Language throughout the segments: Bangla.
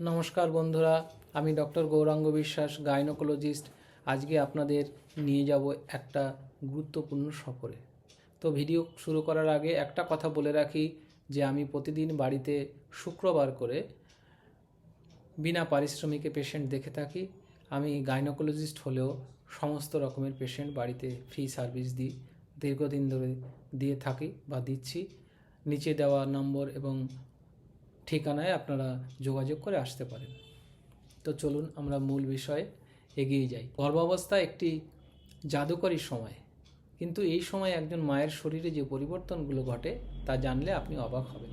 নমস্কার বন্ধুরা, আমি ডক্টর গৌরাঙ্গ বিশ্বাস, গাইনোকোলজিস্ট। আজকে আপনাদের নিয়ে যাব একটা গুরুত্বপূর্ণ সফরে। তো ভিডিও শুরু করার আগে একটা কথা বলে রাখি যে, আমি প্রতিদিন বাড়িতে শুক্রবার করে বিনা পারিশ্রমিকে পেশেন্ট দেখে থাকি। আমি গাইনোকোলজিস্ট হলেও সমস্ত রকমের পেশেন্ট বাড়িতে ফ্রি সার্ভিস দিই, দীর্ঘদিন ধরে দিয়ে থাকি বা দিচ্ছি। নিচে দেওয়া নম্বর এবং ঠিকানায় আপনারা যোগাযোগ করে আসতে পারেন। তো চলুন আমরা মূল বিষয়ে এগিয়ে যাই। গর্ভাবস্থা একটি জাদুকরী সময়। কিন্তু এই সময় একজন মায়ের শরীরে যে পরিবর্তনগুলো ঘটে, তা জানলে আপনি অবাক হবেন।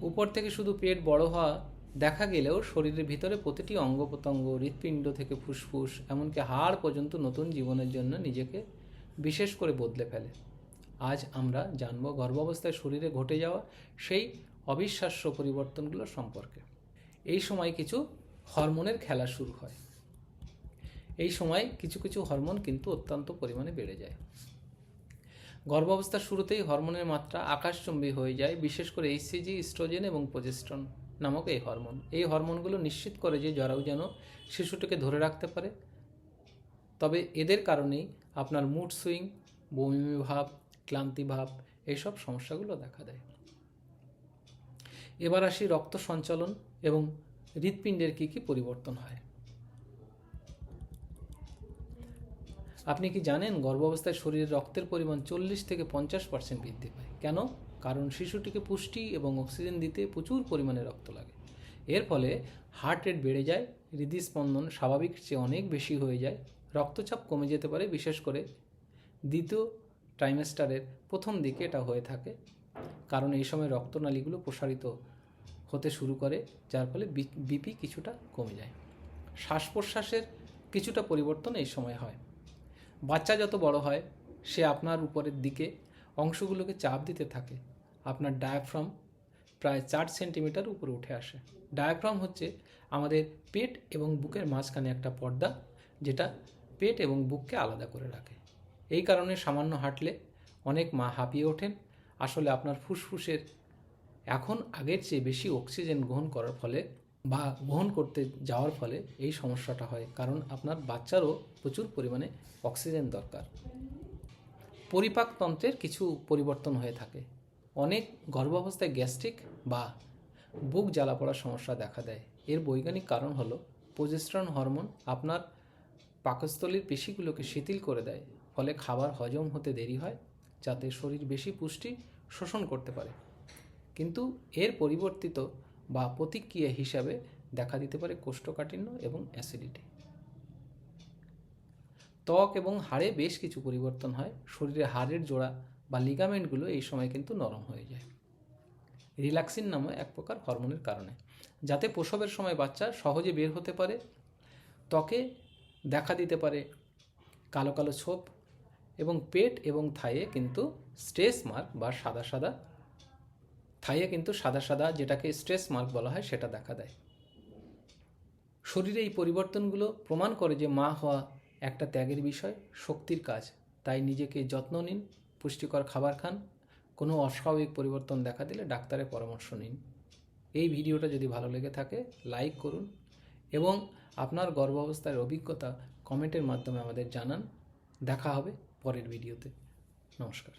উপর থেকে শুধু পেট বড় হওয়া দেখা গেলেও শরীরের ভিতরে প্রতিটি অঙ্গ প্রত্যঙ্গ, হৃৎপিণ্ড থেকে ফুসফুস, এমনকি হাড় পর্যন্ত নতুন জীবনের জন্য নিজেকে বিশেষ করে বদলে ফেলে। আজ আমরা জানব গর্ভাবস্থায় শরীরে ঘটে যাওয়া সেই অবিশ্বাস্য পরিবর্তনগুলো সম্পর্কে। এই সময় কিছু হরমোনের খেলা শুরু হয়। এই সময় কিছু কিছু হরমোন কিন্তু অত্যন্ত পরিমাণে বেড়ে যায়। গর্ভাবস্থার শুরুতেই হরমোনের মাত্রা আকাশচুম্বী হয়ে যায়, বিশেষ করে এইচসিজি ইস্ট্রোজেন এবং প্রজেস্ট্রন নামক এই হরমোন। এই হরমোনগুলো নিশ্চিত করে যে জরাও যেন শিশুটিকে ধরে রাখতে পারে। তবে এদের কারণেই আপনার মুড সুইং বমি ভাব, ক্লান্তি ভাব এইসব সমস্যাগুলো দেখা দেয়। এবার আসি রক্ত সঞ্চালন এবং হৃৎপিণ্ডের কী কী পরিবর্তন হয়। আপনি কি জানেন গর্ভাবস্থায় শরীরে রক্তের পরিমাণ চল্লিশ থেকে পঞ্চাশ পার্সেন্ট বৃদ্ধি পায়? কেন? কারণ শিশুটিকে পুষ্টি এবং অক্সিজেন দিতে প্রচুর পরিমাণে রক্ত লাগে। এর ফলে হার্ট রেট বেড়ে যায়, হৃদস্পন্দন স্বাভাবিক চেয়ে অনেক বেশি হয়ে যায়, রক্তচাপ কমে যেতে পারে, বিশেষ করে দ্বিতীয় ট্রাইমেস্টারের প্রথম দিকে এটা হয়ে থাকে। কারণ এই সময় রক্তনালীগুলো প্রসারিত হতে শুরু করে, যার ফলে বিপি কিছুটা কমে যায়। শ্বাস প্রশ্বাসের কিছুটা পরিবর্তন এই সময় হয়। বাচ্চা যত বড় হয়, সে আপনার উপরের দিকে অংশগুলোকে চাপ দিতে থাকে। আপনার ডায়াফ্রাম প্রায় চার সেন্টিমিটার উপরে উঠে আসে। ডায়াফ্রাম হচ্ছে আমাদের পেট এবং বুকের মাঝখানে একটা পর্দা, যেটা পেট এবং বুককে আলাদা করে রাখে। এই কারণে সামান্য হাঁটলে অনেক মা হাঁপিয়ে ওঠেন আসলে আপনার ফুসফুসের এখন আগের চেয়ে বেশি অক্সিজেন গ্রহণ করার ফলে বা গ্রহণ করতে যাওয়ার ফলে এই সমস্যাটা হয়। কারণ আপনার বাচ্চারও প্রচুর পরিমাণে অক্সিজেন দরকার। পরিপাকতন্ত্রের কিছু পরিবর্তন হয়ে থাকে। অনেক গর্ভাবস্থায় গ্যাস্ট্রিক বা বুক জ্বালা পড়ার সমস্যা দেখা দেয়। এর বৈজ্ঞানিক কারণ হলো প্রজেস্ট্রন হরমোন আপনার পাকস্থলীর পেশিগুলোকে শিথিল করে দেয়। ফলে খাবার হজম হতে দেরি হয় যাতে শরীর বেশি পুষ্টি শোষণ করতে পারে। কিন্তু এর পরিবর্তিত বা প্রতিক্রিয়া হিসাবে দেখা দিতে পারে কোষ্ঠকাঠিন্য এবং অ্যাসিডিটি। ত্বক এবং হাড়ে বেশ কিছু পরিবর্তন হয়। শরীরে হাড়ের জোড়া বা লিগামেন্টগুলো এই সময় কিন্তু নরম হয়ে যায়। রিল্যাক্সিন নামে এক প্রকার হরমোনের কারণে, যাতে প্রসবের সময় বাচ্চা সহজে বের হতে পারে। ত্বকে দেখা দিতে পারে কালো কালো ছোপ এবং পেট এবং থায়ে কিন্তু স্ট্রেস মার্ক বা সাদা সাদা, থাইয়ে কিন্তু সাদা সাদা যেটাকে স্ট্রেস মার্ক বলা হয় সেটা দেখা দেয়। শরীরে এই পরিবর্তনগুলো প্রমাণ করে যে মা হওয়া একটা ত্যাগের বিষয়, শক্তির কাজ। তাই নিজেকে যত্ন নিন, পুষ্টিকর খাবার খান, কোনো অস্বাভাবিক পরিবর্তন দেখা দিলে ডাক্তারের পরামর্শ নিন। এই ভিডিওটা যদি ভালো লেগে থাকে, লাইক করুন এবং আপনার গর্ভাবস্থার অভিজ্ঞতা কমেন্টের মাধ্যমে আমাদের জানান। দেখা হবে পরের ভিডিওতে। নমস্কার।